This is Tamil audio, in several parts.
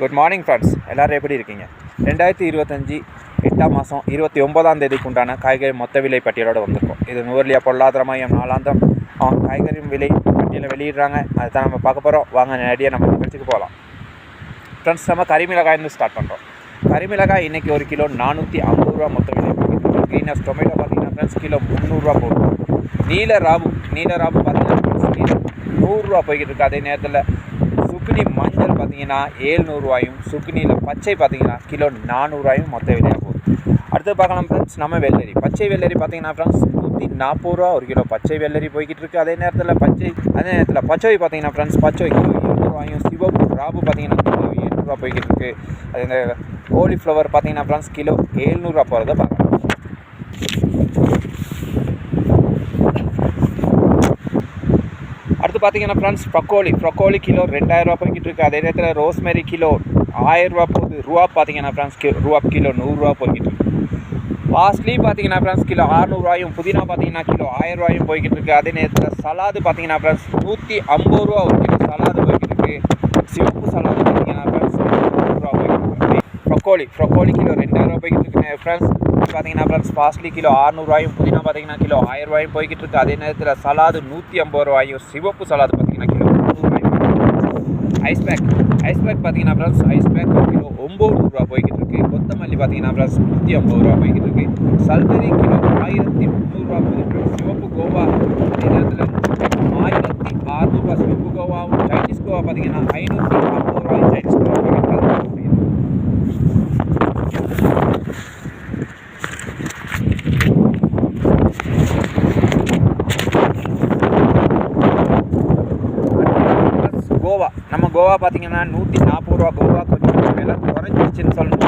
குட் மார்னிங் ஃப்ரெண்ட்ஸ் எல்லோரும் எப்படி இருக்கீங்க? ரெண்டாயிரத்தி இருபத்தஞ்சி எட்டாம் மாதம் இருபத்தி ஒன்பதாம் தேதிக்கு உண்டான காய்கறி மொத்த விலை பட்டியலோடு வந்திருக்கோம். இது நுவர்லியா பொருளாதார மையம் நாளாந்தம் அவங்க காய்கறி விலை பட்டியலை வெளியிடுறாங்க. அதை தான் நம்ம பார்க்க போகிறோம் வாங்க நேரடியாக நம்ம நிகழ்ச்சிக்கு போகலாம் ஃப்ரெண்ட்ஸ் நம்ம கறிமிளகாயிருந்து ஸ்டார்ட் பண்ணுறோம் கறிமிளகாய் இன்றைக்கி ஒரு கிலோ நானூற்றி ஐம்பது ரூபா மொத்த விலை. க்ரீனஸ் டொமேட்டோ பார்த்தீங்கன்னா ஃப்ரெண்ட்ஸ் கிலோ முந்நூறுரூவா போகும் நீல ராபு நீல ராபு பார்த்தீங்கன்னா நூறுரூவா போய்கிட்டு இருக்குது அதே நேரத்தில் பார்த்தீங்கன்னா ஏழ்நூறுவாயும் சுக்குனியில் பச்சை பார்த்தீங்கன்னா கிலோ நானூறுவாயும் மொத்த விலையாக போகுது. அடுத்து பார்க்கலாம் ஃப்ரெண்ட்ஸ் நம்ம வெள்ளரி. பச்சை வெள்ளரி பார்த்தீங்கன்னா ஃப்ரெண்ட்ஸ் நூற்றி நாற்பது ரூபா ஒரு கிலோ பச்சை வெள்ளரி போய்கிட்டு இருக்குது அதே நேரத்தில் பச்சை அதே நேரத்தில் பச்சை பார்த்தீங்கன்னா ஃப்ரெண்ட்ஸ் பச்சை கிலோ இருநூறுவாயும் சிவப்பு ராபு பார்த்தீங்கன்னா கிலோ ஏழ்நூறுவா போய்கிட்டு இருக்குது அதே இந்த கோலிஃப்ளவர் பார்த்தீங்கன்னா ஃப்ரெண்ட்ஸ் கிலோ ஏழ்நூறுவா போகிறத பார்க்கலாம். அடுத்து பார்த்தீங்கன்னா ஃப்ரெண்ட்ஸ் ப்ரொக்கோலி ப்ரொக்கோலி கிலோ ரெண்டாயிரரூவா போய்கிட்டு இருக்கு. அதே நேரத்தில் ரோஸ்மெரி கிலோ ஆயிரரூபா போகுது. ரூபா பார்த்தீங்கன்னா ஃப்ரெண்ட்ஸ் கி ரூபா கிலோ நூறுரூவா போய்கிட்டு இருக்கு. பாஸ்லி பார்த்தீங்கன்னா ஃப்ரெண்ட்ஸ் கிலோ அறநூறுவாயும் புதினா பார்த்தீங்கன்னா கிலோ ஆயிரரூவாயும் போய்கிட்டு இருக்கு. அதே நேரத்தில் சலாது பார்த்தீங்கன்னா ஃப்ரெண்ட்ஸ் நூற்றி ஐம்பது ரூபா ஒரு கிலோ சலாது போய்கிட்டு இருக்கு. சிவப்பு சலாது பார்த்தீங்கன்னா ஃப்ரெண்ட்ஸ் நூறுரூவா போய்கிட்டு இருக்கு. ப்ரொக்கோலி ப்ரொக்கோலி கிலோ ரெண்டாயிரரூவா போய்கிட்டு இருக்கு ஃப்ரெண்ட்ஸ் பார்த்தீங்கன்னா ஃப்ரெண்ட்ஸ் பாஸ்ட்லி கிலோ அறுநூறுவாயும் புதினா பார்த்தீங்கன்னா கிலோ ஆயிரரூவாயும் போய்கிட்டு இருக்கு அதே நேரத்தில் சலாது நூற்றி ஐம்பது ரூபாயும் சிவப்பு சலாது பார்த்தீங்கன்னா kilo ice pack ice pack பார்த்தீங்கன்னா ஃப்ரெண்ட்ஸ் ஐஸ் பேக் ஒரு கிலோ ஒம்பது நூறுரூவா போய்கிட்டு இருக்கு கொத்தமல்லி பார்த்தீங்கன்னா ஃப்ரெண்ட்ஸ் நூற்றி ஐம்பது ரூபா போய்கிட்டு இருக்கு சல்பரி கிலோ ஆயிரத்தி முந்நூறுரூவா போகுது சிவப்பு கோவா அதே நேரத்தில் ஆயிரத்தி அறுநூறுவா. சிவப்பு கோவாவும் சைனீஸ் கோவா பார்த்தீங்கன்னா ஐநூற்றி ஐம்பது ரூபாயும் சைனீஸ் கோவா போய்கிட்டு இருக்கு Plus கோவா நம்ம கோவா பார்த்தீங்கன்னா நூற்றி நாற்பது ரூபா கோவா கொஞ்சம் விலை குறைஞ்சிருச்சுன்னு சொல்லணும்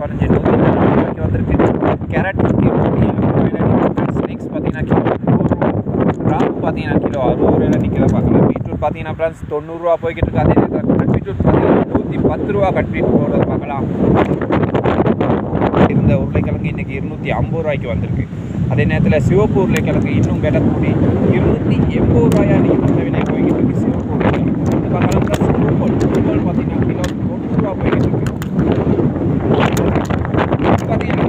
குறைஞ்சி நூற்றி ரூபாய்க்கு வந்திருக்கு. கேரட் ஸ்னேக்ஸ் பார்த்தீங்கன்னா கிலோ ராகு பார்த்தீங்கன்னா கிலோ அறுபது ரூபாயில் நிற்கிறத பார்க்கலாம். பீட்ரூட் பார்த்தீங்கன்னா ப்ளஸ் தொண்ணூறுரூவா போய்கிட்டு இருக்கு. அதே நேரத்தில் கட் பீட்ரூட் பார்த்தீங்கன்னா நூற்றி பத்து ரூபா கட் பீட்ரூட் போடுறத பார்க்கலாம். இருந்த உருளைக்கிழங்கு இன்றைக்கி இருநூற்றி ஐம்பது ரூபாய்க்கு வந்திருக்கு. அதே நேரத்தில் சிவப்பு உருளைக்கிழங்கு இன்னும் விலை கூடி இருநூற்றி எண்பது ரூபாயா இன்றைக்கி மொத்த விலை போய்கிட்டு இருக்கு. சிவப்பு உருளைக்கிழங்கு இது பார்க்கலாம் ப்ளஸ் கும்பல் கும்பல் பார்த்தீங்கன்னா கிலோ தொண்ணூறு ரூபா போய்கிட்டு இருக்கு இது பார்த்தீங்கன்னா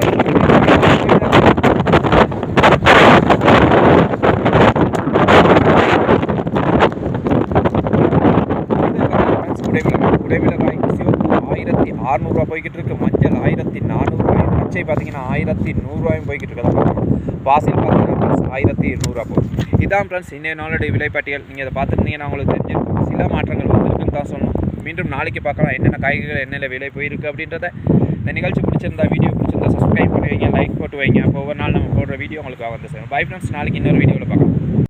வேவிலகாய் சிவப்பு ஆயிரத்தி அறநூறுவா போய்கிட்டு இருக்கு. மஞ்சள் ஆயிரத்தி நானூறுவாயும் பச்சை பார்த்தீங்கன்னா ஆயிரத்தி நூறுரூவாயும் போய்கிட்டு இருக்கதா பாசில் பார்த்தீங்கன்னா ஃப்ரெண்ட்ஸ் ஆயிரத்தி இருநூறுவா போகும் இதான் ஃப்ரெண்ட்ஸ் இன்றைய நாளுடைய விலைப்பட்டியல் நீங்கள் அதை பார்த்துருந்தீங்கன்னா உங்களுக்கு தெரிஞ்சிருக்கும். சில மாற்றங்கள் வந்திருக்குன்னு தான் சொல்லணும். மீண்டும் நாளைக்கு பார்க்கலாம். என்னென்ன காய்கறிகள் என்னென்ன விலை போயிருக்கு அப்படின்றத. இந்த நிகழ்ச்சி பிடிச்சிருந்தா வீடியோ பிடிச்சிருந்தா சப்ஸ்கிரைப் பண்ணி வைங்க லைக் போட்டு வைங்க. அப்போ ஒவ்வொரு நாள் நம்ம போடுற வீடியோ உங்களுக்கு வந்து சேரும். பை ஃப்ரெண்ட்ஸ் நாளைக்கு இன்னொரு வீடியோவில் பார்க்கலாம்.